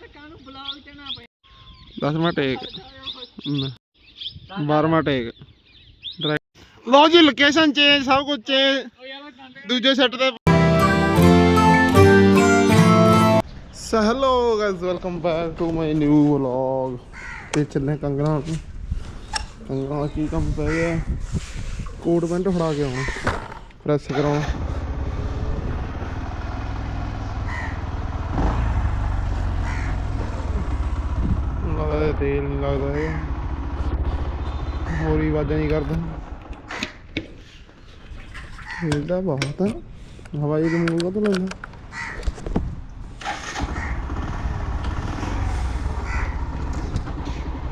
ਯਾਰ ਕਾਨੂੰ ਬਲੌਗ ਚ ਨਾ ਪਏ ਦਸਵਾਂ ਟੇਕ 12ਵਾਂ ਟੇਕ ਲਓ ਜੀ ਲੋਕੇਸ਼ਨ ਚੇਂਜ ਸਭ ਕੁਝ ਚੇਂਜ ਦੂਜੇ ਸੈੱਟ ਤੇ so hello guys welcome back to my new vlog ਤੇ ਚੱਲੇ ਕੰਗਣਾ ਦਾ ਕੀ ਕੰਮ ਪੈ ਗਿਆ? ਕੋਟ ਪੈਂਟ ਫੜਾ ਕੇ ਆਉਣਾ। ਪ੍ਰੈਸ ਕਰਾਉਣਾ। ਲੱਗਦਾ ਤੇਲ ਨਹੀਂ ਲੱਗਦਾ ਹੋਰ ਹੋਰੀ ਵਾਜਾਂ ਨਹੀਂ ਕਰਦਾ। ਇਹਦਾ ਬਹੁਤ ਹਵਾਈ ਦੇ ਮੂੰਹ ਕਾ ਲੈਂਦਾ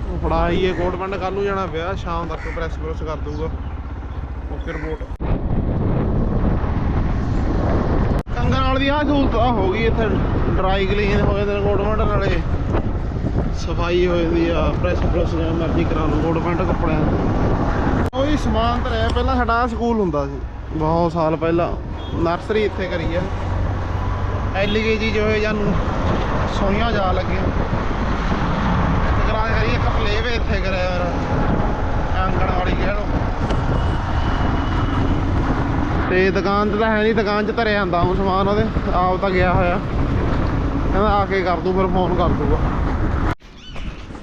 ਉਹ ਫੜਾ ਆਈਏ ਕੋਟ ਪੈਂਟ ਕੱਲ ਨੂੰ ਜਾਣਾ ਵਿਆਹ, ਸ਼ਾਮ ਤੱਕ ਪ੍ਰੈਸ ਪ੍ਰੈਸ ਕਰ ਦੂਗਾ ਓਕੇ ਰਿਪੋਰਟ ਕੰਗਨ ਵਾਲੀ ਦੀ ਆ ਸਹੂਲਤ ਹੋ ਗਈ ਇੱਥੇ। ਡਰਾਈ ਕਲੀਨ ਹੋ ਜਾਂਦੇ ਕੋਟ ਪੈਂਟ ਨਾਲੇ ਸਫ਼ਾਈ ਹੋ ਜਾਂਦੀ ਆ ਪ੍ਰੈਸ ਪ੍ਰੈਸ ਜਿਵੇਂ ਮਰਜ਼ੀ ਕਰਾ ਲਓ ਕੋਟ ਪੈਂਟ ਕੱਪੜਿਆਂ ਦਾ। ਕੋਈ ਸਮਾਨ ਤਾਂ ਰਿਹਾ, ਪਹਿਲਾਂ ਸਾਡਾ ਸਕੂਲ ਹੁੰਦਾ ਸੀ, ਬਹੁਤ ਸਾਲ ਪਹਿਲਾਂ ਨਰਸਰੀ ਇੱਥੇ ਕਰੀ ਆ। ਐਲਕੇਜੀ ਜੋ ਹੈ ਜਾਨੂੰ ਸੋਈਆਂ ਜਾ ਲੱਗੀਆਂ। ਤੇ ਕਰੀ, ਇੱਕ ਪਲੇਵੇ ਇੱਥੇ ਕਰਿਆ ਯਾਰ ਆਂਗਣ ਵਾਲੀ ਕਹਿ ਲਓ। ਤੇ ਦੁਕਾਨ ਤੇ ਤਾਂ ਹੈ ਨਹੀਂ ਦੁਕਾਨ 'ਚ ਧਰਿਆ ਜਾਂਦਾ ਉਹ ਸਮਾਨ ਉਹਦੇ, ਆਪ ਤਾਂ ਗਿਆ ਹੋਇਆ। ਕਹਿੰਦਾ ਆ ਕੇ ਕਰ ਦੂੰ, ਫਿਰ ਫੋਨ ਕਰ ਦੂਗਾ।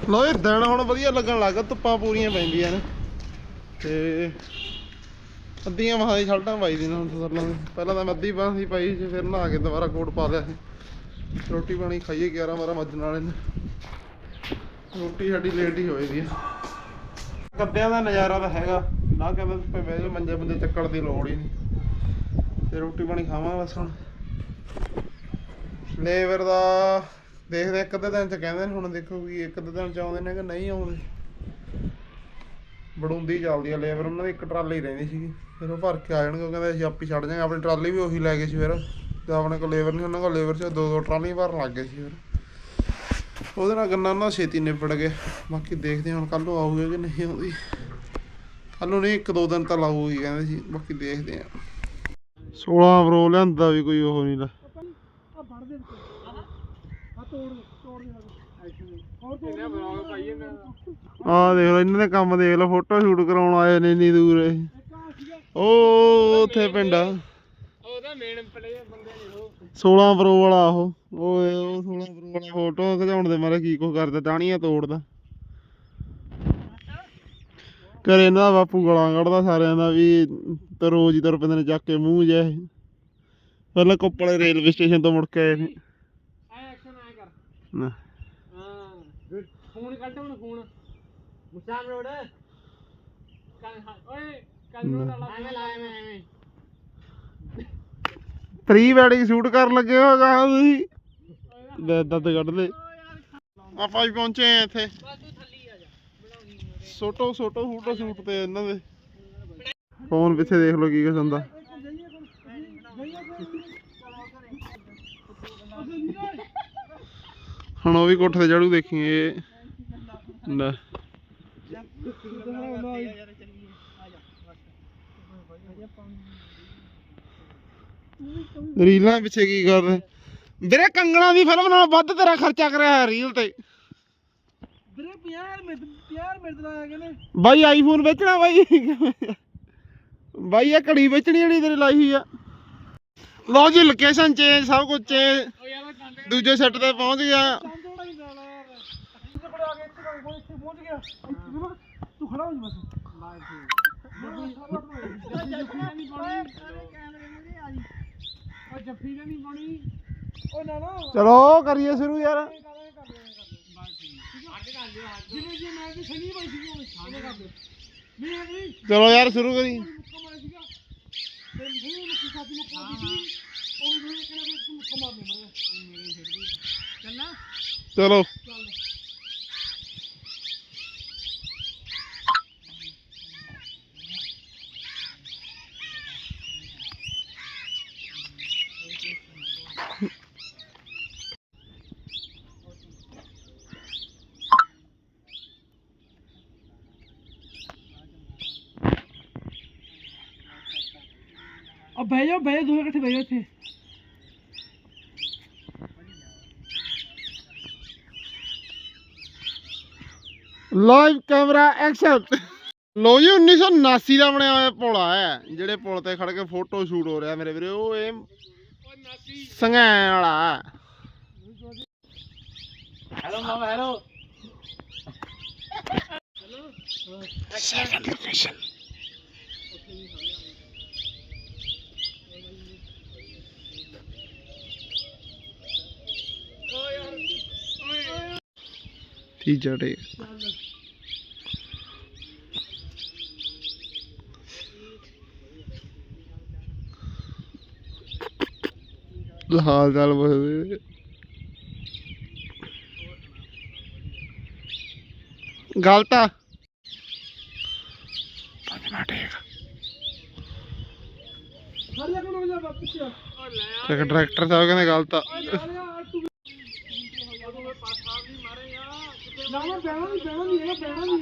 ਲੋ ਇਹ ਦਿਨ ਹੁਣ ਵਧੀਆ ਲੱਗਣ ਲੱਗਾ ਧੁੱਪਾਂ ਪੂਰੀਆਂ ਪੈਂਦੀਆਂ ਨੇ। ਤੇ ਅੱਧੀਆਂ ਬਾਹਾਂ ਦੀ ਸ਼ਰਟਾਂ ਪਾਈ ਦੀਆਂ ਹੁਣ ਸਰਲਾਂ ਦੇ ਪਹਿਲਾਂ ਤਾਂ ਮੈਂ ਅੱਧੀ ਬਾਹ ਸੀ ਪਾਈ ਸੀ, ਫਿਰ ਨਹਾ ਕੇ ਦੁਬਾਰਾ ਕੋਟ ਪਾ ਲਿਆ ਸੀ। ਰੋਟੀ ਪਾਣੀ ਖਾਈਏ 11 12 ਵਜਣ ਵਾਲੇ ਨੇ। ਰੋਟੀ ਸਾਡੀ ਲੇਟ ਹੀ ਹੋਏਗੀ ਗੱਦਿਆਂ ਦਾ ਨਜ਼ਾਰਾ ਤਾਂ ਹੈਗਾ। ਨਾ ਕਹਿੰਦੇ ਪਏ ਬਹਿ ਜਾਓ ਮੰਜੇ ਬੰਦੇ ਚੱਕਣ ਦੀ ਲੋੜ ਹੀ ਨਹੀਂ। ਤੇ ਰੋਟੀ ਪਾਣੀ ਖਾਵਾਂ ਬਸ ਹੁਣ। ਲੇਬਰ ਦਾ ਦੇਖਦੇ ਇੱਕ ਅੱਧੇ ਦਿਨ ਚ ਕਹਿੰਦੇ ਨੇ, ਹੁਣ ਦੇਖੋ ਵੀ ਇੱਕ ਅੱਧੇ ਦਿਨ ਚ ਆਉਂਦੇ ਨੇ ਕਿ ਨਹੀਂ ਆਉਂਦੇ। ਬੜੁੰਦੀ ਚੱਲਦੀ ਆ ਲੇਬਰ, ਉਹਨਾਂ ਦੀ ਇੱਕ ਟਰਾਲੀ ਰਹਿੰਦੀ ਸੀਗੀ। ਫਿਰ ਉਹ ਭਰ ਕੇ ਆ ਜਾਣਗੇ, ਉਹ ਕਹਿੰਦੇ ਅਸੀਂ ਆਪੇ ਛੱਡ ਜਾਾਂਗੇ ਆਪਣੀ ਟਰਾਲੀ ਵੀ ਉਹੀ ਲੈ ਗਏ ਸੀ ਫਿਰ। ਤੇ ਆਪਣੇ ਕੋਲ ਲੇਬਰ ਨਹੀਂ, ਉਹਨਾਂ ਕੋਲ ਲੇਬਰ ਚ ਦੋ ਦੋ ਟਰਾਲੀਆਂ ਭਰਨ ਲੱਗ ਗਏ ਸੀ ਫਿਰ। ਉਹਦੇ ਨਾਲ ਗੰਨਾ ਨਾ ਛੇਤੀ ਨਿਬੜ ਗਿਆ। ਬਾਕੀ ਦੇਖਦੇ ਹਾਂ ਹੁਣ ਕੱਲ ਨੂੰ ਆਊਗਾ ਕਿ ਨਹੀਂ ਆਉਂਦੀ। ਕੱਲ ਨੂੰ ਨਹੀਂ ਇੱਕ ਦੋ ਦਿਨ ਤਾਂ ਲਾਊਗੀ, ਕਹਿੰਦੇ ਸੀ। ਬਾਕੀ ਦੇਖਦੇ ਹਾਂ। 16 ਬਰੋ ਲਿਆਂਦਾ ਵੀ ਕੋਈ ਉਹ ਨਹੀਂ ਲਾ। ਆ ਦੇਖ ਲਓ, ਇਹਨਾਂ ਦੇ ਕੰਮ ਦੇਖ ਲਓ ਫੋਟੋ ਸ਼ੂਟ ਕਰਾਉਣ ਆਏ ਨੇ ਇੰਨੀ ਦੂਰ। ਇਹ ਉਹ ਉੱਥੇ ਪਿੰਡ ਉਹਦਾ ਮੇਨ ਪਲੇਅਰ ਬੰਦੇ ਨੇ ਉਹ 16 ਪ੍ਰੋ ਵਾਲਾ ਉਹ। ਓਏ, ਉਹ 16 ਪ੍ਰੋ ਵਾਲਾ ਫੋਟੋ ਖਿਚਾਉਣ ਦੇ ਮਾਰੇ, ਕੀ ਕੁਝ ਕਰਦਾ ਟਾਣੀਆਂ ਤੋੜਦਾ। ਘਰੇ ਇਹਨਾਂ ਦਾ ਬਾਪੂ ਗਲਾਂ ਕੱਢਦਾ ਸਾਰਿਆਂ ਦਾ ਵੀ ਤੇ ਰੋਜ਼ ਹੀ ਤੁਰ ਪੈਂਦੇ ਨੇ ਚੱਕ ਕੇ ਮੂੰਹ ਜਿਹਾ ਪਹਿਲਾਂ ਕੋਪਲੇ ਰੇਲਵੇ ਸਟੇਸ਼ਨ ਤੋਂ ਮੁੜ ਕੇ ਆਏ। ਨੇ ਨਾ। ਹਾਂ। ਫੋਨ ਕੱਢ ਹੁਣ ਫੋਨ ਮੁਸਾਨ ਰੋਡ। ਓਏ ਕੱਲ ਨੂੰ ਲਾ ਐਵੇਂ ਲਾ ਐਵੇਂ ਐਵੇਂ। ਪ੍ਰੀ ਵੈਡਿੰਗ ਸ਼ੂਟ ਕਰਨ ਲੱਗੇ ਹੋ ਗਾ ਤੁਸੀਂ? ਲੈ ਦੱਦ ਕੱਢ ਲੈ। ਆਪਾਂ ਵੀ ਪਹੁੰਚੇ ਆ ਇੱਥੇ। ਸੋਟੋ ਸੋਟੋ ਫੋਟੋ ਸ਼ੂਟ ਤੇ ਇਹਨਾਂ ਦੇ। ਫੋਨ ਪਿੱਛੇ ਦੇਖ ਲਓ ਕੀ ਕੁਛ ਹੁੰਦਾ। ਹੁਣ ਉਹ ਵੀ ਕੋਠੇ ਤੇ ਚੜੂ ਦੇਖੀਏ। ਲੈ ਰੀਲਾਂ ਪਿੱਛੇ ਕੀ ਕਰਦੇ ਵੀਰੇ ਕੰਗਣਾ ਦੀ ਫਿਲਮ ਨਾਲ ਵੱਧ ਤੇਰਾ ਖਰਚਾ ਕਰਿਆ ਹੈ ਰੀਲ ਤੇ। ਵੀਰੇ 50 ਮਿੰਟ 50 ਮਿੰਟ ਦਾ ਆ ਗਏ ਨੇ ਬਾਈ ਆਈਫੋਨ ਵੇਚਣਾ ਬਾਈ। ਬਾਈ ਇਹ ਘੜੀ ਵੇਚਣੀ ਜਿਹੜੀ ਤੇਰੀ ਲਾਈ ਹੋਈ ਆ। ਲਓ ਜੀ ਲੋਕੇਸ਼ਨ ਚੇਂਜ ਸਭ ਕੁਝ ਚੇਂਜ ਦੂਜੇ ਸੈੱਟ ਤੇ ਪਹੁੰਚ ਗਿਆ। ਤੂੰ ਖੜਾ ਹੋ ਜਾ ਬਸ ਬਾਹਰ ਜੱਫੀ ਚਲੋ ਕਰੀਏ ਸ਼ੁਰੂ ਯਾਰ। ਚਲੋ ਯਾਰ ਸ਼ੁਰੂ ਕਰੀ। ਉਹ ਵੀ ਕਹਿੰਦਾ ਕਿ ਤੂੰ ਮੁੱਕਾ ਮਾਰਨੇ ਮੇਰੇ ਛੱਡ ਦੀ ਚੱਲਣਾ ਚਲੋ। ਚੱਲ ਆ ਬਹਿ ਜਾਓ ਬਹਿ ਜਾਓ, ਦੋਵੇਂ ਇਕੱਠੇ ਬਹਿ ਲਾਈਵ ਕੈਮਰਾ ਐਕਸ਼ਨ ਲੋ ਜੀ 1979 ਦਾ ਬਣਿਆ ਹੋਇਆ ਪੁਲ ਆ ਜਿਹੜੇ ਪੁਲ ਤੇ ਖੜ ਕੇ ਫੋਟੋ ਸ਼ੂਟ ਹੋ ਰਿਹਾ ਮੇਰੇ ਵੀਰੇ ਉਹ ਇਹ ਸੰਘੈਂ ਵਾਲਾ ਹੈਲੋ ਮਾਮਾ ਹੈਲੋ ਸੈਕੰਡ ਲੋਕੇਸ਼ਨ ਹੈ ਠੀਕ ਹਾਲ ਚਾਲ ਪੁੱਛਦੇ ਗਲਤ ਆ ਪੰਜਵਾਂ ਟੇਕ ਜਾ ਵਾਪਸ। ਆ ਸਾਹਿਬ ਕਹਿੰਦੇ ਗਲਤ ਆ ਨਾ ਨਾ ਬੈਣਾ ਨਹੀਂ ਬੈਣਾ ਨਹੀਂ ਹੈਗਾ ਬੈਣਾ ਨਹੀਂ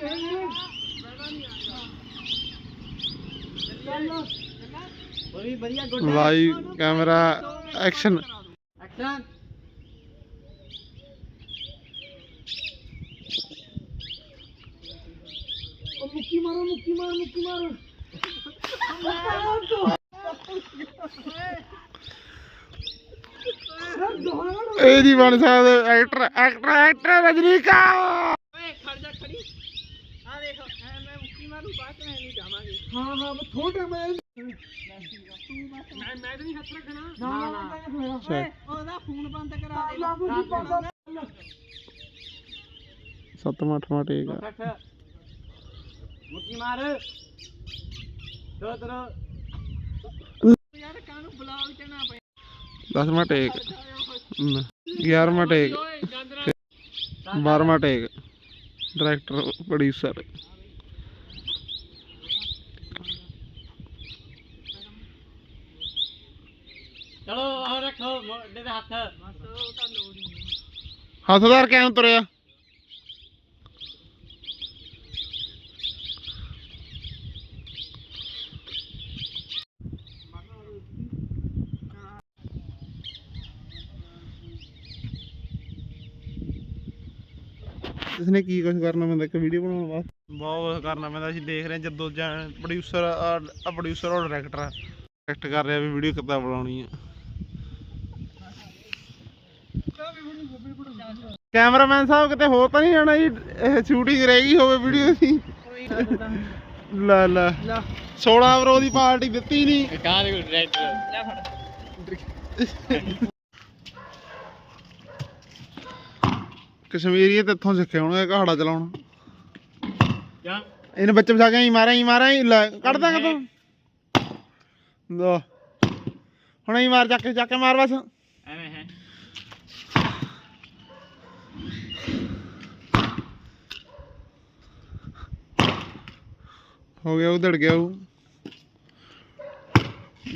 ਹੈਗਾ ਉਹ ਵੀ ਵਧੀਆ good live camera action action ਉਹ ਮੁੱਕੀ ਮਾਰੋ ਮੁੱਕੀ ਮਾਰ ਮੁੱਕੀ ਮਾਰ ਇਹ ਨਹੀਂ ਬਣ ਸਕਦਾ ਐਕਟਰ ਐਕਟਰ ਐਕਟਰ ਰਜਨੀਕਾਂਤ ਖੜ ਜਾ ਖੜੀ। ਆ ਦੇਖ ਐ ਮੈਂ ਮੁੱਕੀ ਮਾਰੂ ਬਾਅਦ ਚ ਨਹੀਂ ਜਾਵਾਂਗੇ। ਹਾਂ ਹਾਂ ਮੈਂ ਥੋੜਾ ਮੈਂ ਤੂੰ ਬਸ ਮੈਂ ਮੈਂ ਨਹੀਂ ਹੱਥ ਰੱਖਣਾ। ਨਾ ਨਾ ਚੱਲ। ਉਹਦਾ ਫੋਨ ਬੰਦ ਕਰਾ ਦੇ। ਸੱਤਵਾਂ ਅੱਠਵਾਂ ਟੇਕ ਆ। ਮੁੱਕੀ ਮਾਰ। ਦੋ ਤਰੋ ਯਾਰ ਕਾਨੂੰ ਬਲੌਗ ਚ ਨਾ ਪਏ ਦਸਵਾਂ ਟੇਕ। ਨ- ਗਿਆਰਵਾਂ ਟੇਕ। ਬਾਰਵਾਂ ਟੇਕ। ਡਾਇਰੈਕਟਰ ਪ੍ਰੋਡਿਊਸਰ ਚਲੋ ਆ ਰੱਖੋ ਦੇ ਹੱਥ। ਬਸ ਉਹ ਤਾਂ ਲੋੜ ਹੀ ਨਹੀਂ। ਹੱਥਦਾਰ ਕਿਉਂ ਤੁਰਿਆ ਇਸਨੇ ਕੀ ਕੁਝ ਕਰਨਾ ਪੈਂਦਾ? ਇੱਕ ਵੀਡੀਓ ਬਣਾਉਣ ਵਾਸਤੇ? ਬਹੁਤ ਕੁਝ ਕਰਨਾ ਪੈਂਦਾ। ਅਸੀਂ ਦੇਖ ਰਹੇ ਹਾਂ ਜਦੋਂ ਜਾਂ ਪ੍ਰੋਡਿਊਸਰ ਆ ਪ੍ਰੋਡਿਊਸਰ ਔਰ ਡਾਇਰੈਕਟਰ ਡਾਇਰੈਕਟ ਕਰ ਰਿਹਾ ਵੀ ਵੀਡੀਓ ਕਿੱਦਾਂ ਬਣਾਉਣੀ ਆ। ਕੈਮਰਾਮੈਨ ਸਾਹਿਬ ਕਿਤੇ ਹੋਰ ਤਾਂ ਨਹੀਂ ਜਾਣਾ ਜੀ? ਇਹ ਸ਼ੂਟਿੰਗ ਰਹਿ ਗਈ ਹੋਵੇ ਵੀਡੀਓ ਦੀ। ਲੈ ਲੈ। 16 ਬਰੋ ਦੀ ਪਾਰਟੀ ਦਿੱਤੀ ਨਹੀਂ। ਕਾਂ ਦੇ ਡਾਇਰੈਕਟਰ ਲੈ ਫੜ ਕਸ਼ਮੀਰੀਏ ਤੇ ਇੱਥੋਂ ਸਿੱਖਿਆ ਹੁਣ ਇਹ ਕਹਾੜਾ ਚਲਾਉਣਾ। ਜਾਂ ਇਹਨੇ ਬੱਚੇ ਫਸਾ ਕੇ ਹੀ ਮਾਰਾਂ ਹੀ ਮਾਰਾਂ ਹੀ ਕੱਢ ਦਾਂਗਾ ਤੂੰ। ਲੋ ਹੁਣ ਹੀ ਮਾਰ ਚੱਕ ਕੇ ਚੱਕ ਕੇ ਮਾਰ ਬਸ। ਐਵੇਂ ਹੈ। ਹੋ ਗਿਆ ਉਧੜ ਗਿਆ ਉਹ।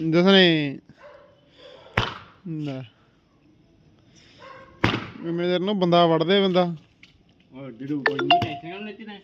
ਜਸਨੇ ਲੈ। ਮੇਰੇ ਨੂੰ ਬੰਦਾ ਵੜਦੇ ਬੰਦਾ? ਉਹ ਡਿਡੂ ਕੋਈ ਨਹੀਂ ਟੈਨਸ਼ਨ ਲੈਤੀ ਨੇ